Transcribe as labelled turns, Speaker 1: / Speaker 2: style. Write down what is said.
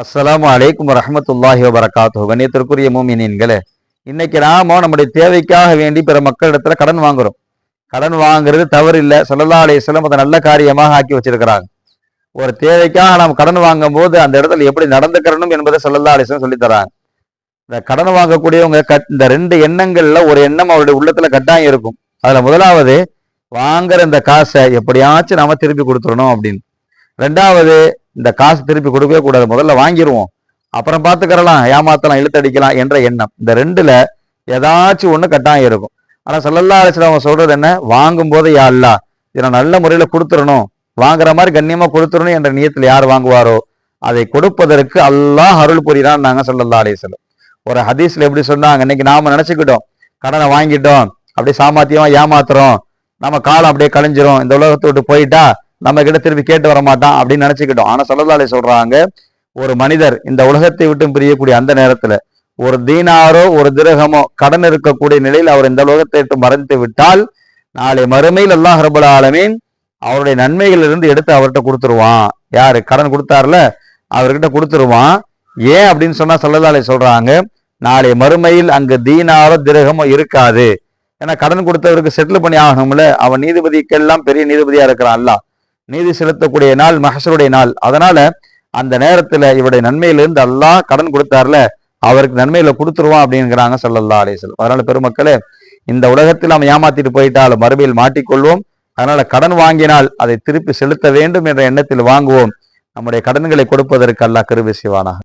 Speaker 1: அஸ்லாம் அலைக்கும் வரஹ்மத்துல்லாஹி வரகாத்து கண்ணியத்திற்குரிய மூமினீன்களே இன்னைக்கு நாம நம்முடைய தேவைக்காக வேண்டி பிற மக்களிடத்துல கடன் வாங்குறோம். கடன் வாங்குறது தவறு இல்லை ஸல்லல்லாஹு அலைஹி அதை நல்ல காரியமாக ஆக்கி வச்சிருக்கிறாங்க. ஒரு தேவைக்காக நாம் கடன் வாங்கும் போது அந்த இடத்துல எப்படி நடந்துக்கிறணும் என்பதை ஸல்லல்லாஹு அலைஹி சொல்லித்தராங்க தராங்க. இந்த கடன் வாங்கக்கூடியவங்க கட் இந்த ரெண்டு எண்ணங்கள்ல ஒரு எண்ணம் அவருடைய உள்ளத்துல கட்டாயம் இருக்கும். அதுல முதலாவது வாங்குற இந்த காசை எப்படியாச்சும் நாம திருப்பி கொடுத்துடணும் அப்படின்னு. ரெண்டாவது இந்த காசு திருப்பி கொடுக்கவே கூடாது. முதல்ல வாங்கிடுவோம் அப்புறம் பார்த்துக்கிறலாம். ஏமாத்தலாம் இழுத்தடிக்கலாம் என்ற எண்ணம். இந்த ரெண்டுல ஏதாச்சும் ஒன்று கட்டாயம் இருக்கும். ஆனால் சல்லல்லா அலிஸ்லாம் அவங்க சொல்றது என்ன? வாங்கும் போது யா அல்லா இதை நல்ல முறையில் கொடுத்துடணும் வாங்குற மாதிரி கண்ணியமாக கொடுத்துடணும் என்ற நியத்தில் யார் வாங்குவாரோ அதை கொடுப்பதற்கு அல்லாஹ் அருள் புரியிறான் நாங்கள் சொல்லல்லா அலிஸ்லாம் ஒரு ஹதீஸ்ல எப்படி சொன்னாங்க? இன்னைக்கு நாம நினைச்சுக்கிட்டோம். கடனை வாங்கிட்டோம். அப்படியே சாமர்த்தியமா ஏமாத்துறோம். நம்ம காலம் அப்படியே கழிஞ்சிரும். இந்த உலகத்தை விட்டு போயிட்டா நம்ம கிட்ட திருப்பி கேட்டு வர மாட்டான் அப்படின்னு நினைச்சுக்கிட்டோம். ஆனா சொல்லலாலே சொல்றாங்க ஒரு மனிதர் இந்த உலகத்தை விட்டு பிரியக்கூடிய அந்த நேரத்துல ஒரு தீனாரோ ஒரு திரகமோ கடன் இருக்கக்கூடிய நிலையில் அவர் இந்த உலகத்தை விட்டு மறைந்து விட்டால் நாளை மறுமையில் அல்லாஹ் ரபுல் ஆலமீன் அவருடைய நன்மைகள் இருந்து எடுத்து அவர்கிட்ட கொடுத்துருவான். யாரு? கடன் கொடுத்தாருல? அவர்கிட்ட கொடுத்துருவான். ஏன் அப்படின்னு சொன்னா சொல்லலாலே சொல்றாங்க நாளை மறுமையில் அங்கு தீனாரோ திரகமோ இருக்காது. ஏன்னா கடன் கொடுத்தவருக்கு செட்டில் பண்ணி ஆகணும்ல. அவன் நீதிபதிக்கெல்லாம் பெரிய நீதிபதியா இருக்கிறான் அல்லாஹ். நீதி செலுத்தக்கூடிய நாள் மகசருடைய நாள். அதனால அந்த நேரத்துல இவருடைய நன்மையிலிருந்து அல்லாஹ் கடன் கொடுத்தார்ல அவருக்கு நன்மையில கொடுத்துருவான் அப்படிங்கிறாங்க சொல்லல்லா அலேசல் அதனால பெருமக்களே இந்த உலகத்தில் நாம் ஏமாத்திட்டு போயிட்டால் மறுமையில் மாட்டிக்கொள்வோம். அதனால கடன் வாங்கினால் அதை திருப்பி செலுத்த வேண்டும் என்ற எண்ணத்தில் வாங்குவோம். நம்முடைய கடன்களை கொடுப்பதற்கு அல்லாஹ் கருவி செய்வானாக.